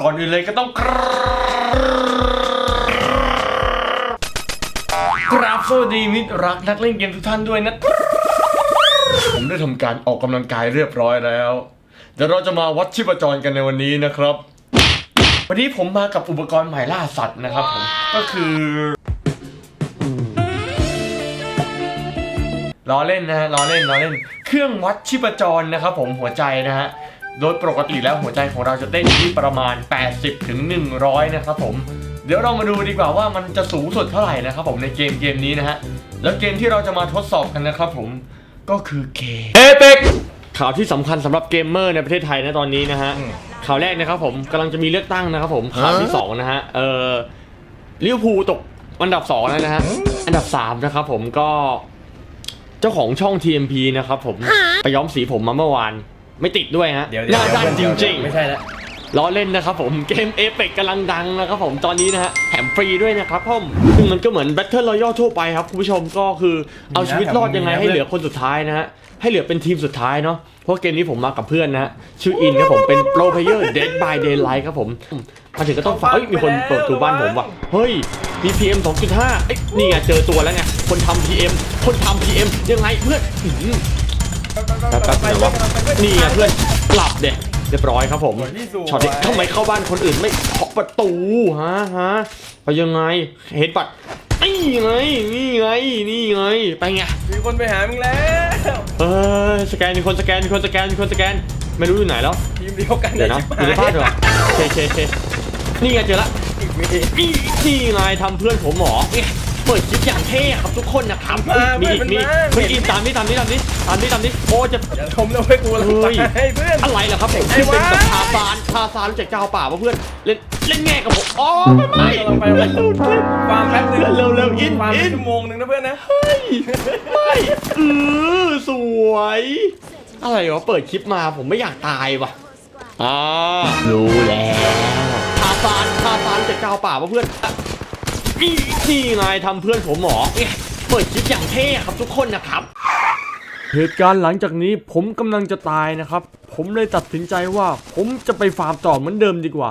ก่อนอื่นเลยก็ต้องกราบสวัสดีมิตรรักนักเล่นเกมทุกท่านด้วยนะ ผมได้ทำการออกกำลังกายเรียบร้อยแล้วเดี๋ยวเราจะมาวัดชีพจรกันในวันนี้นะครับ วันนี้ผมมากับอุปกรณ์ใหม่ล่าสัตว์นะครับผมก็คือ ล้อเล่นนะฮะล้อเล่นล้อเล่น เครื่องวัดชีพจรนะครับผมหัวใจนะฮะโดยปกติแล้วหัวใจของเราจะเต้นอยู่ที่ประมาณ 80ถึง100 นะครับผมเดี๋ยวเรามาดูดีกว่าว่ามันจะสูงสุดเท่าไหร่นะครับผมในเกมเกมนี้นะฮะแล้วเกมที่เราจะมาทดสอบกันนะครับผมก็คือเกมเอเ c ข่าวที่สำคัญสำหรับเกมเมอร์ในประเทศไทยนะตอนนี้นะฮะข่าวแรกนะครับผมกำลังจะมีเลือกตั้งนะครับผมข่าวที่สองนะฮะเออลิเวอร์พูลตกอันดับสองแล้วนะฮะอันดับสามนะครับผมก็ เจ้าของช่อง TMP นะครับผมไปย้อมสีผมมาเมื่อวาน ไม่ติดด้วยฮะเดี๋ยวหน้าด้านจริงไม่ใช่แล้วๆล้อเล่นนะครับผมเกมเอเ c กำลังดังนะครับผมตอนนี้นะฮะแถมฟรีด้วยนะครับผมซึ่งมันก็เหมือน Battle Royale ทั่วไปครับคุณผู้ชมก็คือเอาชีวิตรอดยังไงให้เหลือคนสุดท้ายนะฮะให้เหลือเป็นทีมสุดท้ายเนาะเพราะเกมนี้ผมมากับเพื่อนนะฮะชื่ออินครับผมเป็นโปรเพลเยอร์ Dead by Daylight ครับผมมาถึงก็ต้องฝากเอ้ยมีคนเปิดประตูบ้านผมว่ะเฮ้ย มี PM 2.5เอ้ยนี่ไงเจอตัวแล้วไงคนทำ PM คนทำ PM ยังไงเพื่อนอื้อหือแป๊บๆเดี๋ยววะนี่ไงเพื่อนกลับเด็กเรียบร้อยครับผมที่สวยช็อตนี้ทำไมเข้าบ้านคนอื่นไม่เคาะประตูฮะฮะไปยังไงเห็นปัดนี่ไงนี่ไงนี่ไงไปไง มีคนไปหามึงแล้วเออสแกนมีคนสแกนมีคนสแกนมีคนสแกนไม่รู้อยู่ไหนแล้ว ทีมเดียวกันเดี๋ยวนะอยู่ในบ้านเหรอโอเคโอเคโอเคนี่ไงเจอละ อีกมีนี่นี่ไงทำเพื่อนผมหมอเนี่ยเปิดคลิปอย่างเท่ครับทุกคนนะครับเอ้มีอีกมีมีอีกตามนี้ตามนี้ตามนี้ตามนี้ตามนี้โอ้จะอย่าชมเราให้กูแล้วเฮ้ยเพื่อน อะไรล่ะครับผมไอ้ที่เป็นวะกับทาซานทาซานรู้จักเจ้าป่าปะเพื่อนเล่นเล่นแง่กับผมอ๋อไม่ไม่กำลังไปแล้วฟาร์มแป๊บนึงเร็วเร็วอินฟาร์มอินชั่วโมงหนึงนะเพื่อนนะ ไม่เออสวย อะไรวะเปิดคลิปมาผมไม่อยากตายว่ะอ่ารู้แล้ว ทาซานทาซานรู้จักเจ้าป่าปะเพื่อนอะนี่นี่ไงทำเพื่อนผมหมอเนี่ยเปิดคลิปอย่างเท่ครับทุกคนนะครับ เหตุการณ์หลังจากนี้ผมกำลังจะตายนะครับ ผมเลยตัดสินใจว่าผมจะไปฟาร์มต่อเหมือนเดิมดีกว่า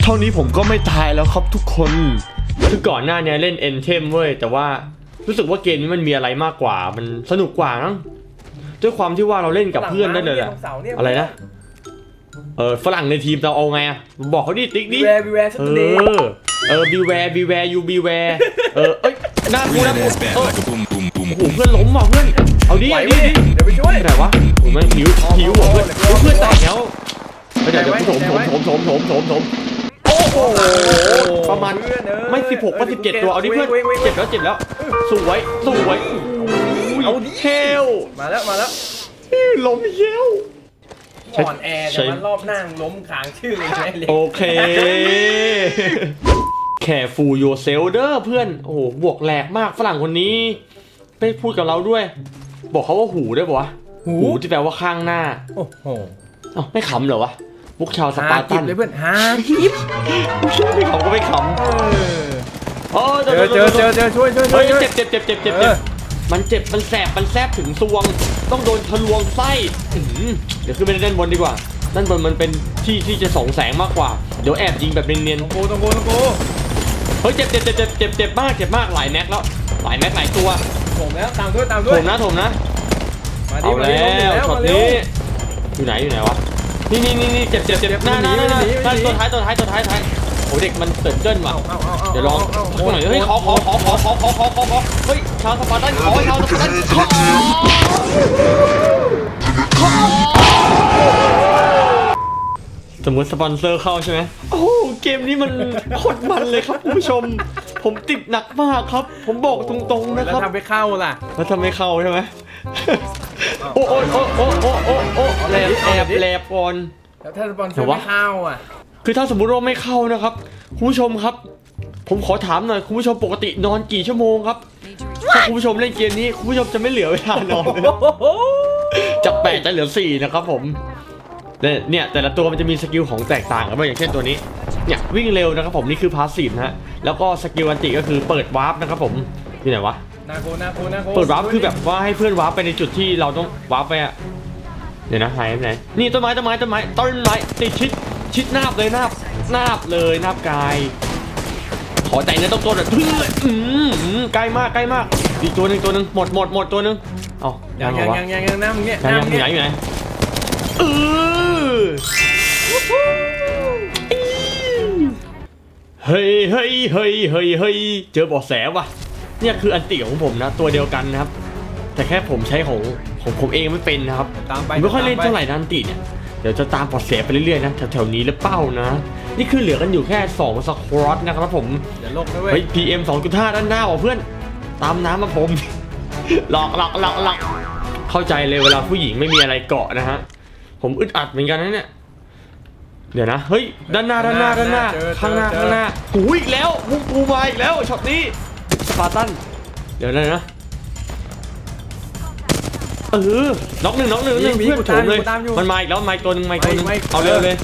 เท่านี้ผมก็ไม่ตายแล้วครับทุกคนคือก่อนหน้านี้เล่นเอ็นเทมเว้ยแต่ว่ารู้สึกว่าเกมนี้มันมีอะไรมากกว่า มันสนุกกว่านะ ด้วยความที่ว่าเราเล่นกับเพื่อนได้เลยอะตรงเสาเนี่ยอะไรนะ เออฝรั่งในทีมเราเอาไงอะบอกเขาดิติ๊กบีดิแวร์บีแวร์สเอตูดิโออเออ beware beware you beware เออ เอ้ยหน้ากูหน้ากู Real ass back เออ like a boom boom boom โอ้โห boom. เพื่อนล้มว่ะเพื่อน เอาดิไหวเอาไหมดิดิเดี๋ยวไปช่วย ไหนวะผมไม่หิวหิวว่ะเพื่อนเพื่อนแตกแล้วเดี๋ยวเดี๋ยวผมผมผมผมผมผมผม โอ้โห ประมาณ เพื่อนเอ้ยไม่สิบหกก็สิบเจ็ดตัว เอาดิเพื่อนว้ยว้ยว้ย เจ็บแล้วเจ็บแล้วสวยสวย เอาดิเฮลมาแล้วมาแล้วล้มเฮลอ่อนแอแต่มันรอบนั่งล้มขางชื่อเลยนะเล็กโอเค แค่ฟูโยเซลเดอร์เพื่อน โอ้โห บวกแหลกมากฝรั่งคนนี้ไปพูดกับเราด้วย บอกเขาว่าหูได้ปะวะ หูหูที่แปลว่าข้างหน้า โอ้โหเอ้าไม่ขำเหรอวะพวกชาวสหาปาร์จิตับนเลยเพื่อนหาจิบไม่ขำก็ไม่ขเออำโอ้เจอเจอเจอเจอช่วยช่วยช่เฮ้วยยช่วยเจ็บเจ็บเจ็บเจ็บเจ็บเอเจ็อบ มันเจ็บ มันแสบ มันแสบถึงซวง ต้องโดนทะลวงไส้อื้อหือเดี๋ยวขึ้นไปด้านบนดีกว่า ด้านบนมันเป็นที่ที่จะส่องแสงมากกว่า เดี๋ยวแอบยิงแบบเนียนตรงโกตรงโกตรงโกๆเฮ้ยเจ็บเจ็บเจ็บเจ็บเจ็บเจ็บมากเจ็บมากหลายแม็กแล้ว หลายแม็กหลายตัวผมแล้วตามด้วยตามโถด้วยมนะโถมนะมาดิเอามาแล้ดิวช็อตมาเร็นี้อยู่ไหนอยู่ไหนวะนี่นี่นี่นี่เจ็บเจ็บเจ็บหน้าหน้าหน้าหน้าหนีหนีหนีหน้าตัวท้ายตัวท้ายตัวท้ายท้าย โอ้เด็กมันเติร์นเจิ้นว่ะเอาเอาเอาเดี๋ยวลองาาสักหน่อยเฮ้ยขอขอขอขอขอขอขอขอขอเฮ้ยชาวสปาร์ตันขอชาวสปาร์ตันขอขอสมมติสปอนเซอร์เข้าใช่ไหมโอ้โหเกมนี้มันโคตรมันเลยครับคุณผู้ชม ผมติดหนักมากครับ ผมบอกตรงๆนะแล้วครับทำไปเข้าล่ะแล้วทำไม่เข้าใช่ไหมโอ้โอ้โอ้โอ้โอ้โอ้โอ้แหลบแอบแหลบก่อนแล้วถ้าสปอนเซอเดี๋ยร์ววะไม่เข้าอะ คือถ้าสมมุติว่าไม่เข้านะครับคุณผู้ชมครับ ผมขอถามหน่อยคุณผู้ชมปกตินอนกี่ชั่วโมงครับถ้าคุณผู้ชมเล่นเกมนี้คุณผู้ชมจะไม่เหลือเวลานอนเลยจากแปดจะเหลือสี่นะครับผมเนี่ยเนี่ยแต่ละตัวมันจะมีสกิลของแตกต่างกันไปอย่างเช่นตัวนี้เนี่ยวิ่งเร็วนะครับผมนี่คือพาสซีฟนะฮะแล้วก็สกิลอันติก็คือเปิดวาร์ปนะครับผมอยู่ไหนวะนาโกนาโกนาโกเปิดวาร์ปคือแบบว่าให้เพื่อนวาร์ปไปในจุดที่เราต้องวาร์ปไปอะเดี๋ยวนะหายไปไหนนี่ต้นไม้ต้นไม้ต้นไม้ต้นไม้ติดชิด ชิดนาบเลยนาบนาบเลยนาบกาย ขอใจเนื้อต้องตัวแบบเพื่อนอืมอืมใกล้มากใกล้มากอีกตัวหนึ่งตัวหนึ่งหมดหมดหมดตัวหนึ่งเอ้ายัยังงเหรยัองวะยังยังยังน้ำมึงเนี่ยยังยังน้ำอยู่ไหนอยู่ไหนเออเฮ้ยเฮ้ยเฮ้ยเฮ้ยเฮ้ยเจอเบาะแสว่ะเนี่ยคืออันติของผมนะ ตัวเดียวกันนะครับ แต่แค่ผมใช้ของของผมเองไม่เป็นนะครับ ตามไปผมไม่ค่อยเล่นเท่าไหร่นะอันติเนี่ย เดี๋ยวจะตามเบาะแสไปเรื่อยๆนะแถวๆนี้หรือเปล่านะ นี่คือเหลือกันอยู่แค่2สควอตนะครับผมอย่าลกนะเว้ยเฮ้ย PM 2.5 ด้านหน้าว่ะเพื่อน ตามน้ำมาผม หลอกหลอกหลอกหลอกเข้าใจเลยเวลาผู้หญิงไม่มีอะไรเกาะนะฮะ ผมอึดอัดเหมือนกันนะเนี่ย เดี๋ยวนะ เฮ้ย ด้านหน้าด้านหน้าด้านหน้า ข้างหน้าข้างหน้าหูอีกแล้วมุกปูมาอีกแล้วช็อตนี้สปาร์ตัน เดี๋ยวนะนะ เออน็อกหนึ่งน็อกหนึ่งหนึ่งเพื่อนโถมเลยมันมาอีกแล้วมาอีกตัวหนึ่งมาอีกตัวหนึ่งเอาเร็วเลย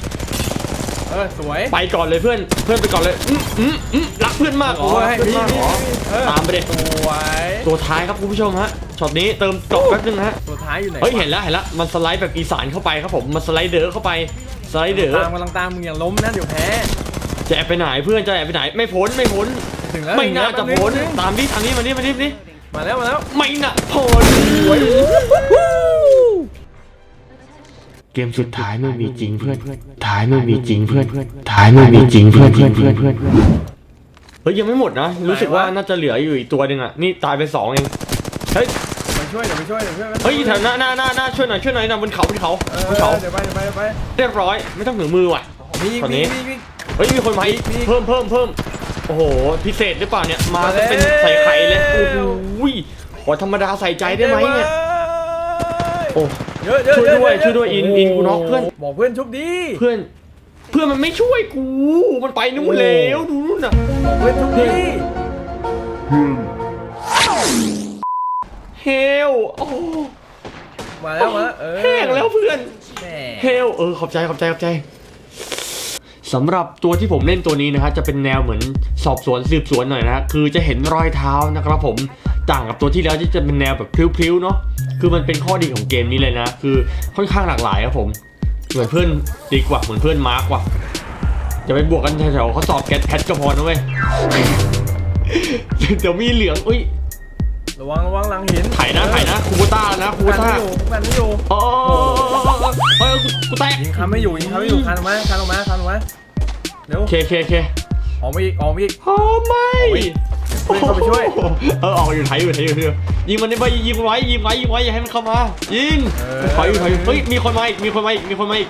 เออสวยไปก่อนเลยเพื่อนเพื่อนไปก่อนเลยอืมอืมอืมรักเพื่อนมากโอ้ยเพื่อนมากเหรอเออตามไปเด็สวยตัวท้ายครับคุณผู้ชมฮะช็อตนี้เติมเกาะแป๊บนึงนะฮะตัวท้ายอยู่ไหนเฮ้ยเห็นแล้วเห็นแล้วมันสไลด์แบบอีสานเข้าไปครับผมมันสไลด์เดอร์เข้าไปสไลด์เดอร์ตามกำลังตามมึงอย่าล้มนะเดี๋ยวแพ้จะแอบไปไหนเพื่อนจะแอบไปไหนไม่พ้นไม่พ้น ถึงแล้วไม่น่าจะพ้นถึงแล้วตามนี้ตามนี้มานี่มานี่มานี่ มาแล้วมาแล้วไม่น่าพ้นเกมสุดท้ายไม่มีจริงเพื่อน ท้ายไม่มีจริงเพื่อน ท้ายไม่มีจริงเพื่อนเพื่อนเพื่อนเพื่อนเฮ้ยยังไม่หมดนะ รู้สึกว่าน่าจะเหลืออยู่อีกตัวหนึ่งอะ นี่ตายไปสองเอง เฮ้ยมาช่วยเดี๋ยวไปช่วยเดี๋ยวไปช่วยเฮ้ยแถวหน้าหน้าหน้าหน้าช่วยหน่อยช่วยหน่อยนะบนเขาบนเขาเออบนเขาเดี๋ยวไปเดี๋ยวไปเดี๋ยวไปเรียบร้อยไม่ต้องถึงมือว่ะมีอีกตอนมีนี้อีกมีอีกเฮ้ยมีคนมาอีกมีเพิ่มเพิ่มเพิ่ม โอ้โห พิเศษหรือเปล่าเนี่ย มามาจะเป็นแล้วใส่ไข่เลย โอ้โหขอธรรมดาใส่ใจได้ไหมเนี่ยโอ้เยอะเยอะช่วยด้วยเะช่วยด้วยอินอินกูน็อกเพื่อนบอกเพื่อนชุบดีเพื่อน เพื่อนมันไม่ช่วยกู มันไปนู่นแล้วดูนู่นน่ะบอกเพื่อนชุบดีเฮลโอ้มาแล้วมาเออแห้งแล้วเพื่อนแหม่เฮลเออขอบใจขอบใจขอบใจ สำหรับตัวที่ผมเล่นตัวนี้นะฮะจะเป็นแนวเหมือนสอบสวนสืบสวนหน่อยนะฮะคือจะเห็นรอยเท้านะครับผมต่างกับตัวที่แล้วที่จะเป็นแนวแบบพลิ้วๆเนาะคือมันเป็นข้อดีของเกมนี้เลยนะ คือค่อนข้างหลากหลายครับผมเหมือนเพื่อนดีกว่าเหมือนเพื่อนมาร์กว่าจะไปบวกกันแถวๆเขาสอบแคทแคทก็พอนะเว้ยเดี๋ยวมีเหลืองอุ้ย ระวังระวังหลังหินไถ่นะไถ่นะคูโบต้านะคูโบกันต้าไม่อยู่กันไม่อยู่อ๋อเฮ้ยกูแตกยิงคำไม่อยู่ยิงคำไม่อยู่คันออกมาคันออกมาคันออกมาเร็วโอเคโอเคโอเคออกมาอีกออกมาอีกโอ้ไม่เพื่อนเข้าไปช่วยเออออกอยู่ไทยอยู่ไทยอยู่ไทยอยู่ยิงมันได้ไปยิงมันไว้ยิงไว้ยิงไว้อย่าให้มันเข้ามายิงถอยอยู่ถอยอยู่เฮ้ยมีคนมาอีกมีคนมาอีกมีคนมาอีก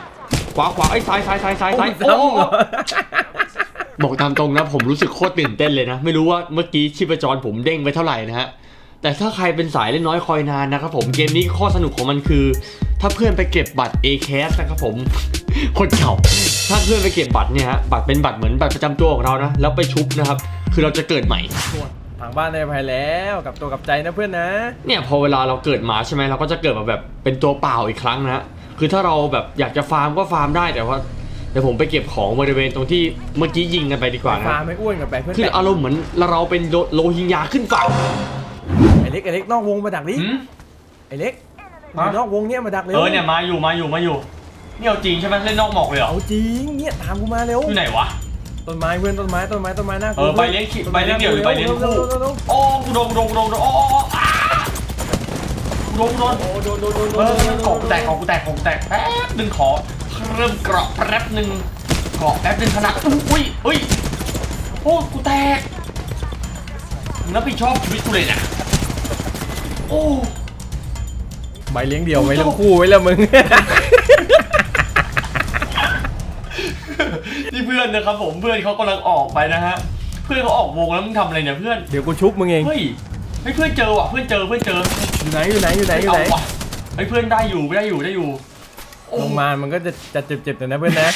ขวาขวาไอ้ยซ้ายซ้ายซ้ายซ้ายซ้ายซ้ำเหรอบอกตามตรงนะผมรู้สึกโคตรตื่นเต้นเลยนะ ไม่รู้ว่าเมื่อกี้ชีพจรผมเด้งไปเท่าไหร่นะฮะ แต่ถ้าใครเป็นสายเล่นน้อยคอยนานนะครับผมเกมนี้ข้อสนุกของมันคือ ถ้าเพื่อนไปเก็บบัตร a c a s นะครับผมคนเก่าถ้าเพื่อนไปเก็บบัตรเนี่ยฮะบัตรเป็นบัตรเหมือนบัตรประจำตัวของเรานะแล้วไปชุบนะครับ คือเราจะเกิดใหม่ผังบ้านได้ภัยแล้วกับตัวกับใจนะเพื่อนนะ เนี่ยพอเวลาเราเกิดมาใช่ไหมเราก็จะเกิดมาแบบเป็นตัวเปล่าอีกครั้งนะฮะคือถ้าเราแบบอยากจะฟาร์มก็ฟาร์มได้แต่ว่าเดี๋ยวผมไปเก็บของบริเวณตรงที่เมื่อกี้ยิงกันไปดีกว่านะฟาร์มไม่อ้วนกับไปเพื่อนคืออารมณ์เหมือนเราเป็นโลโลหิงยาขึ้นฝั่งไอ้ เล็กไอ้เล็กนอกวงมาดักดิไอ้เล็กฮะนอกวงเนี้ยมาดักเร็วเออเนี่ยมาอยู่มาอยู่มาอยู่นี่เอาจริงใช่ไหมเล่นนอกหมอกเลยเหรอเอาจริงเนี่ยตามกูมาเร็วอยู่ไหนวะ ต้นไม้เพื่อนต้นไม้ต้นไม้ต้นไม้หน้ากูเออใบเลี้ยงขีดต้นใบไม้เลี้ยงเดี่ยวหรือใบเลี้ยงคู่ ร็วร็วร็วร็วโอ้กูโดนกูโดนกูโดนกูโดนโอ้โอ้โอ้อ้ากูโดนกูโดนโอ้โดนโดนโดนโดเอนอของกูแตกของกูแตกของกูแตกแป๊บหนึ่งขอเริ่มเกราะแป๊บหนึ่งเกราะแป๊บหนึ่งขนาดอุ้ยอุ้ยโอ้กูแตกมึงรับผิดชอบชีวิตกูเลยเนี่ย โอ้ใบเลี้ยงเดี่ยวใบเลี้ยงคู่ไว้แล้วมึง นี่เพื่อนนะครับผมเพื่อนเขากำลังออกไปนะฮะ เพื่อนเขาออกวงแล้วมึงทำอะไรเนี่ยเพื่อน เดี๋ยวกูชุบมึงเอง เฮ้ยเฮ้ยเพื่อนเจอว่ะเพื่อนเจอเพื่อนเจอ อยู่ไหนอยู่ไหนอยู่ไหนอยู่ไหนเอาว่ะเฮ้ยเพื่อนได้อยู่ได้อยู่ได้อยู่โอ้ลงมามันก็จะจะเจ็บๆแต่นะเพื่อนนะ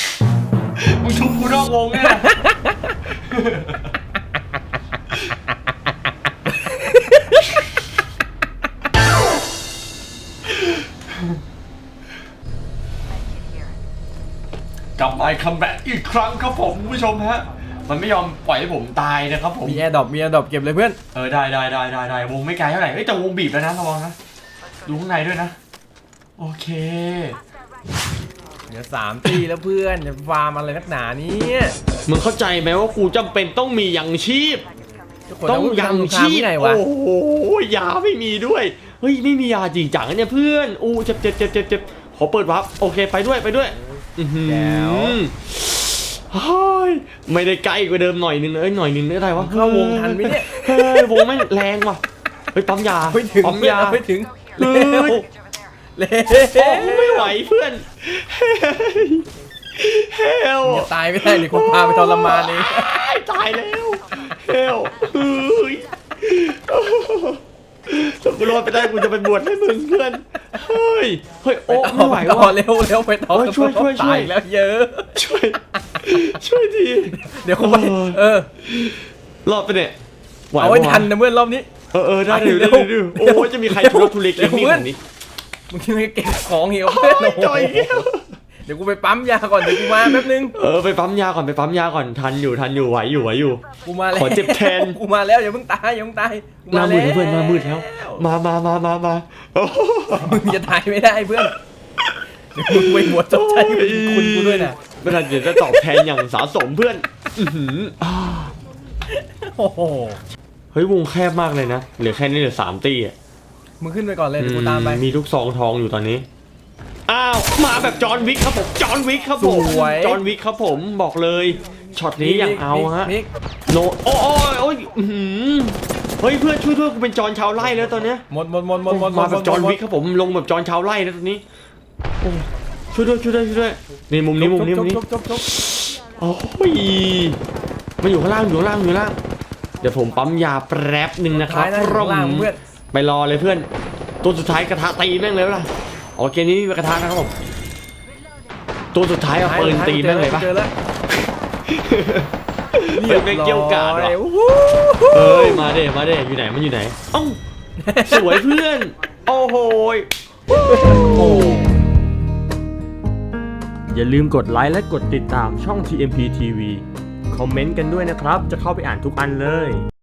มึงชุบกูนอกวงเนี่ย บมาคัมแบ็กอีกครั้งครับผมคุณผู้ชมฮะ มันไม่ยอมปล่อยให้ผมตายนะครับผม มีแอร์ดรอปมีแอร์ดรอปเก็บเลยเพื่อน เออได้ได้ได้ได้ได้วงไม่ไกลเท่าไหร่เอ้ยแต่วงบีบแล้วนะระวังนะดูข้างในด้วยนะ โอเค เดี๋ยวสามตีแล้วเพื่อนจะฟาร์มอะไรนักหนาเนี่ยมึงเข้าใจไหมว่ากูจำเป็นต้องมียังชีพทุกคนต้องเายังทำสครามชีพที่ไหนวะโอ้โหยาไม่มีด้วย เฮ้ยไม่มียาจริงจังนะเนี่ยเพื่อนอู้เจ็บเจ็บเจ็บเจ็บเจ็บขอเปิดวับโอเคไปด้วยไปด้วยอื้อหือ แจ๋ว เฮ้ยไม่ได้ใกล้กว่าเดิมหน่อยนึงเอ้ยหน่อยนึงได้ไรวะเข้าวงทันไหมเนี่ย เฮ้ยวงไม่งแรงว่ะเฮ้ยปั๊มยาไม่ถึงปั๊มเพื่อนยาเอาไม่ถึงเฮ้เร็วยเร็โอ้วไม่ไหวเพื่อนเฮ้ยเฮลจะตายไม่ได้หรือคนพาไปทรมานเอง ตายแล้วเฮลเฮ้ย ถ้ากูรอดไปได้กูจะไปบวชให้มึงเพื่อน เฮ้ย เฮ้ยโอ้ไม่ไหวต่อว่ะ เร็วเร็วไปต่อเฮ้ยช่วยช่วยช่วย ตาแล้วเยอะ ช่วย ช่วยทีเดี๋ยวเขาไปเออเออ รอดไปเนี่ยหวเอาไว้ปะะทันนะเพื่อนรอบนี้ เออเออได้ไปเดี๋ยวเร็เดี๋ยววเดี๋ยวเร็วโอ้ยจะมีใครทุรทุเลเกมมิ่งเร็วแบบนี้มึงคิดว่าเก็บของเหี่ยวโอ้เพื่อนยจอยแก้ว เดี๋ยวกูไปปั๊มยาก่อนเดี๋ยวกูมาแป๊บนึงเออไปปั๊มยาก่อนไปปั๊มยาก่อนทันอยู่ทันอยู่ไหวอยู่ไหวอยู่ กูมาแล้วขอเจ็บแทน กูมาแล้วอย่าเพิ่งตายอย่าเพิ่งตายกูหน้ามืดแล้วเพื่อนหน้ามืดแล้ว มามามามามาโอ้โหมึงจะตายไม่ได้เพื่อนเดี๋ยวมึงไปหัวจบใจคุณกูด้วยนะไม่ทันเดี๋ยวจะตอบแทนอย่างสาสมเพื่อนอื้อหืออ่าโอ้โหเฮ้ยวงแคบมากเลยนะเหลือแค่นี้เหลือสามตีอะมึงขึ้นไปก่อนเลยเดี๋ยวกูตามไปมีลูกซองทองอยู่ตอนนี้ อ้าวมาแบบจอห์นวิกครับผมจอห์นวิกครับผมสวย จอห์นวิกครับผมบอกเลยช็อตนี้อย่างเอาฮะมิกโนโอ้ยโอ้ยอื้อหือเฮ้ยเพื่อนช่วยด้วยกูเป็นจอห์นชาวไร่แล้วตอนเนี้ย หมดหมดหมดหมดหมดหมมาดแบบจอห์นวิกครับผมลงแบบจอห์นชาวไร่แล้วตอนนี้โอ้ช่วยด้วยช่วยด้วยช่วยด้วยนี่มุมนี้มุมนี้มุมนี้จบจบจบจบโอ้ยมาอยู่ข้างล่างอยู่ข้างล่างอยู่ข้างล่างเดี๋ยวผมปั๊มยาแป๊บหนึ่งนะครับท้ายนะข้างล่างเพื่อนไปรอเลยเพื่อน ตัวสุดท้ายกระทะตีแม่งเลยปะล่ะ อ๋อเกมนี้มีกระทะนะครับผมตัวสุดท้ายเอาปืนตีแม่งเลยปะเจอแล้วเฮ้ยแม่งเกี่ยวกาดว่ะรียบร้อยโอ้โหเอ้ยมาเด้มาเด้อยู่ไหนมันอยู่ไหนเอ้าสวยเพื่อนโอ้โหยโอ้โหอย่าลืมกดไลค์และกดติดตามช่อง TMP TV คอมเมนต์กันด้วยนะครับ จะเข้าไปอ่านทุกอันเลย